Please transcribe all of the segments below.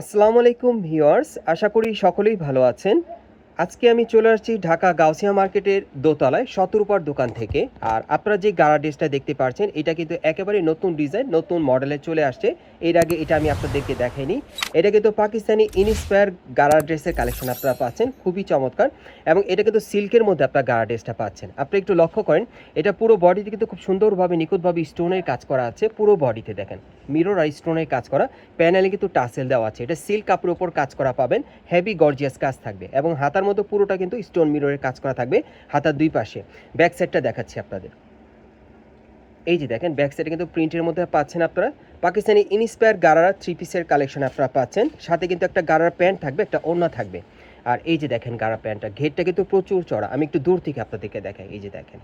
আসসালামু আলাইকুম ভিওয়ার্স আশা করি সকলেই ভালো আছেন। আজকে আমি চলে আসছি ঢাকা গাউসিয়া মার্কেটের দোতলায় শতরূপার দোকান থেকে। আর আপনারা যে গাড়া ড্রেসটা দেখতে পাচ্ছেন, এটা কিন্তু একেবারে নতুন ডিজাইন, নতুন মডেলে চলে আসছে। এর আগে এটা আমি আপনাদেরকে দেখাইনি। এটা কিন্তু পাকিস্তানি ইনস্পায়ার গাড়া ড্রেসের কালেকশন আপনারা পাচ্ছেন, খুবই চমৎকার। এবং এটা কিন্তু সিল্কের মধ্যে আপনারা গাড়া ড্রেসটা পাচ্ছেন। আপনি একটু লক্ষ্য করেন, এটা পুরো বডিতে কিন্তু খুব সুন্দরভাবে, নিখুঁতভাবে স্টোনের কাজ করা আছে। পুরো বডিতে দেখেন মিরর আর স্টোনের কাজ করা। প্যানেলে কিন্তু টাসেল দেওয়া আছে। এটা সিল্ক কাপড়ের উপর কাজ করা পাবেন। হেভি গর্জিয়াস কাজ থাকবে। এবং হাতার মতো পুরোটা কিন্তু স্টোন মিররের কাজ করা থাকবে হাতার দুই পাশে। ব্যাক সাইডটা দেখাচ্ছি আপনাদের। এই যে দেখেন ব্যাক সাইডে কিন্তু প্রিন্টের মধ্যে পাচ্ছেন আপনারা। পাকিস্তানি ইনস্পায়ার গারারা থ্রি পিসের কালেকশন আপনারা পাচ্ছেন। সাথে কিন্তু একটা গারার প্যান্ট থাকবে, একটা ওড়না থাকবে। আর এই যে দেখেন গারা প্যান্টটা ঘেরটা কিন্তু প্রচুর চড়া আমি একটু দূর থেকে আপনাদেরকে দেখাই, এই যে দেখেন।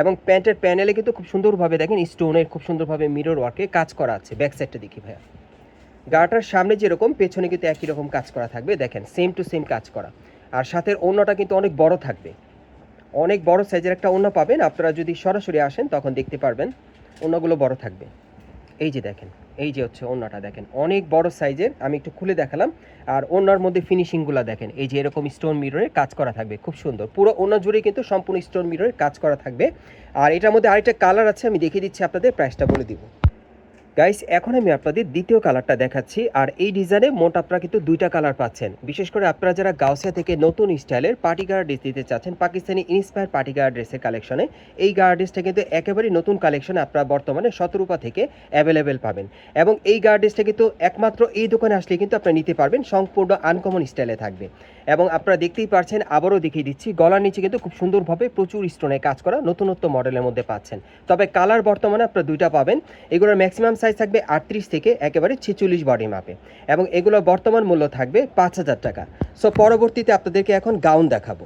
এবং প্যান্টের প্যানেলে কিন্তু খুব সুন্দরভাবে দেখেন স্টোনের খুব সুন্দরভাবে মিরর ওয়ার্কে কাজ করা আছে ব্যাক সাইডটা দেখি ভাইয়া। গাটার সামনে যেরকম, পেছনে কিন্তু একই রকম কাজ করা থাকবে। দেখেন সেম টু সেম কাজ করা। আর সাথে ওড়নাটা কিন্তু অনেক বড় থাকবে। অনেক বড় সাইজের একটা ওড়না পাবেন। আপনারা যদি সরাসরি আসেন, তখন দেখতে পারবেন ওড়নাগুলো বড় থাকবে। এই যে দেখেন, এই যে হচ্ছে ওড়নাটা দেখেন, অনেক বড় সাইজের আমি একটু খুলে দেখালাম। আর ওড়নার মধ্যে ফিনিশিংগুলো দেখেন, এই যে এরকম স্টোন মিররের কাজ করা থাকবে, খুব সুন্দর। পুরো ওড়না জুড়ে কিন্তু সম্পূর্ণ স্টোন মিররের কাজ করা থাকবে। আর এটার মধ্যে আরেকটা কালার আছে, আমি দেখিয়ে দিচ্ছি আপনাদের প্রাইসটা বলে দিব। গাইস এখন আমি আপনাদের দ্বিতীয় কালারটা দেখাচ্ছি, আর এই ডিজাইনে মোট আপনারা কিন্তু দুইটা কালার পাচ্ছেন। বিশেষ করে আপনারা যারা গাউসিয়া থেকে নতুন স্টাইলের পার্টি গার্ড ড্রেস দিতে চাচ্ছেন, পাকিস্তানি ইন্সপায়ার পার্টি গার্ড ড্রেসের কালেকশনে এই গার্ড ড্রেসটা কিন্তু একেবারে নতুন কালেকশনে আপনারা বর্তমানে শতরূপা থেকে অ্যাভেলেবেল পাবেন। এবং এই গার্ড ড্রেসটা কিন্তু একমাত্র এই দোকানে আসলে কিন্তু আপনারা নিতে পারবেন, সম্পূর্ণ আনকমন স্টাইলে থাকবে। এবং আপনারা দেখতেই পারছেন আবারও দেখিয়ে দিচ্ছি, গলার নিচে কিন্তু খুব সুন্দরভাবে প্রচুর স্টোনে কাজ করা নতুনত্ব মডেলের মধ্যে পাচ্ছেন। তবে কালার বর্তমানে আপনারা দুইটা পাবেন, এগুলোর ম্যাক্সিমাম সাইজ থাকবে আটত্রিশ থেকে একেবারে ছেচল্লিশ বডি মাপে এবং এগুলো বর্তমান মূল্য থাকবে পাঁচ হাজার টাকা। সো পরবর্তীতে আপনাদেরকে এখন গাউন দেখাবো।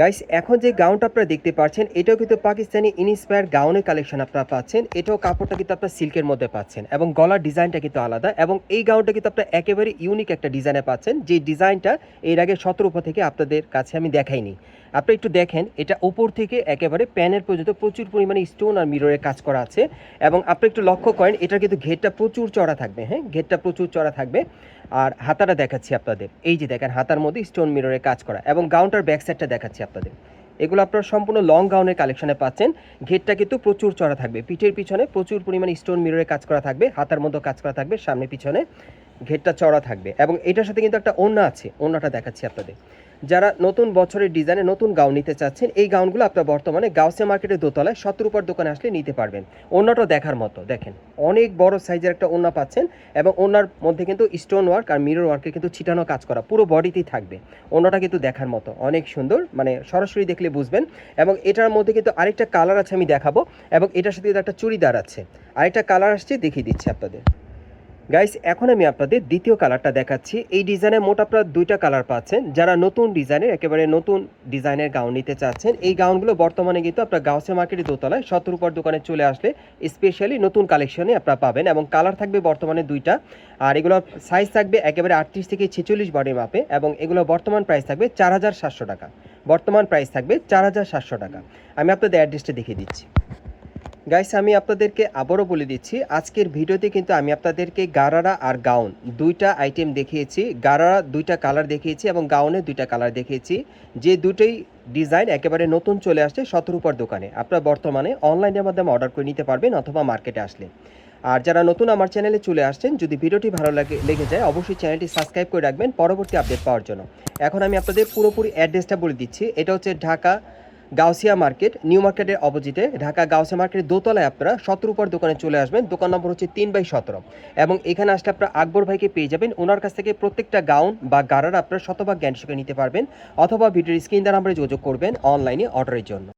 গাইস এখন যে গাউনটা আপনারা দেখতে পাচ্ছেন, এটাও কিন্তু পাকিস্তানি ইনস্পায়ার গাউনের কালেকশন আপনারা পাচ্ছেন। এটাও কাপড়টা কিন্তু আপনার সিল্কের মধ্যে পাচ্ছেন এবং গলার ডিজাইনটা কিন্তু আলাদা এবং এই গাউনটা কিন্তু আপনারা একেবারে ইউনিক একটা ডিজাইনে পাচ্ছেন। যে ডিজাইনটা এর আগে সতেরোপা থেকে আপনাদের কাছে আমি দেখাইনি। আপনি একটু দেখেন, এটা উপর থেকে একেবারে প্যানের পর্যন্ত প্রচুর পরিমাণে স্টোন আর মিররের কাজ করা আছে এবং আপনি একটু লক্ষ্য করেন এটা কিন্তু ঘেরটা প্রচুর চড়া থাকবে হ্যাঁ? ঘেরটা প্রচুর চড়া থাকবে। আর হাতাটা দেখাচ্ছি আপনাদের। এই যে দেখেন, হাতার মধ্যে স্টোন মিররে কাজ করা এবং গাউনটার ব্যাক সাইডটা দেখাচ্ছি আপনাদের। এগুলো আপনারা সম্পূর্ণ লং গাউনের কালেকশনে পাচ্ছেন। ঘেরটা কিন্তু প্রচুর চড়া থাকবে। পিঠের পিছনে প্রচুর পরিমাণে স্টোন মিররের কাজ করা থাকবে, হাতার মধ্যে কাজ করা থাকবে, সামনে পিছনে ঘেরটা চড়া থাকবে। এবং এটার সাথে কিন্তু একটা ওড়না আছে, ওড়নাটা দেখাচ্ছি আপনাদের। যারা নতুন বছরের ডিজাইনে নতুন গাউন নিতে চাচ্ছেন, এই গাউনগুলো আপনার বর্তমানে গাউসিয়া মার্কেটের দোতলায় সতেরোপার দোকানে আসলে নিতে পারবেন। ওড়নাটা দেখার মতো, দেখেন। অনেক বড় সাইজের একটা ওড়না পাচ্ছেন এবং ওড়নার মধ্যে কিন্তু স্টোন ওয়ার্ক আর মিরর ওয়ার্কের কিন্তু ছিটানো কাজ করা, পুরো বডিতেই থাকবে। ওড়নাটা কিন্তু দেখার মতো, অনেক সুন্দর মানে সরাসরি দেখলে বুঝবেন। এবং এটার মধ্যে কিন্তু আরেকটা কালার আছে আমি দেখাবো এবং এটার সাথে কিন্তু একটা চুড়িদার আছে। আরেকটা কালার আসছে, দেখিয়ে দিচ্ছি আপনাদের। গাইস এখন আমি আপনাদের দ্বিতীয় কালারটা দেখাচ্ছি। এই ডিজাইনে মোট আপনারা দুইটা কালার পাচ্ছেন। যারা নতুন ডিজাইনের একেবারে নতুন ডিজাইনের গাউন নিতে চাচ্ছেন, এই গাউনগুলো বর্তমানে কিন্তু আপনার গাউসে মার্কেটের দোতলায় সতেরোপর দোকানে চলে আসলে স্পেশালি নতুন কালেকশনে আপনারা পাবেন এবং কালার থাকবে বর্তমানে দুইটা। আর এগুলো সাইজ থাকবে একেবারে আটত্রিশ থেকে ছেচল্লিশ বডি মাপে এবং এগুলো বর্তমান প্রাইস থাকবে চার হাজার সাতশো টাকা। বর্তমান প্রাইস থাকবে চার হাজার সাতশো টাকা। আমি আপনাদের অ্যাড্রেসটা দেখিয়ে দিচ্ছি। গাইস আমি আপনাদেরকে আবারও বলে দিচ্ছি, আজকের ভিডিওতে কিন্তু আমি আপনাদেরকে গারারা আর গাউন দুইটা আইটেম দেখিয়েছি। গারারা দুইটা কালার দেখিয়েছি এবং গাউনে দুইটা কালার দেখিয়েছি। যে দুটোই ডিজাইন একেবারে নতুন চলে আসছে শতরূপার দোকানে। আপনারা বর্তমানে অনলাইনের মাধ্যমে অর্ডার করে নিতে পারবেন অথবা মার্কেটে আসলে। আর যারা নতুন আমার চ্যানেলে চলে আসছেন, যদি ভিডিওটি ভালো লাগে, লেগে যায়, অবশ্যই চ্যানেলটি সাবস্ক্রাইব করে রাখবেন পরবর্তী আপডেট পাওয়ার জন্য। এখন আমি আপনাদের পুরোপুরি অ্যাড্রেসটা বলে দিচ্ছি। এটা হচ্ছে ঢাকা গাউসিয়া মার্কেট, নিউ মার্কেটের অপোজিটে ঢাকা গাউসিয়া মার্কেটের দোতলায় আপনারা সতেরোপর দোকানে চলে আসবেন। দোকান নম্বর হচ্ছে তিন বাই সতেরো। এবং এখানে আসলে আপনারা আকবর ভাইকে পেয়ে যাবেন। ওনার কাছ থেকে প্রত্যেকটা গাউন বা গারার আপনারা শতভাগ জ্ঞান শিখে নিতে পারবেন। অথবা ভিডিওর স্ক্রিন দ্বারা আমরা যোগাযোগ করবেন অনলাইনে অর্ডারের জন্য।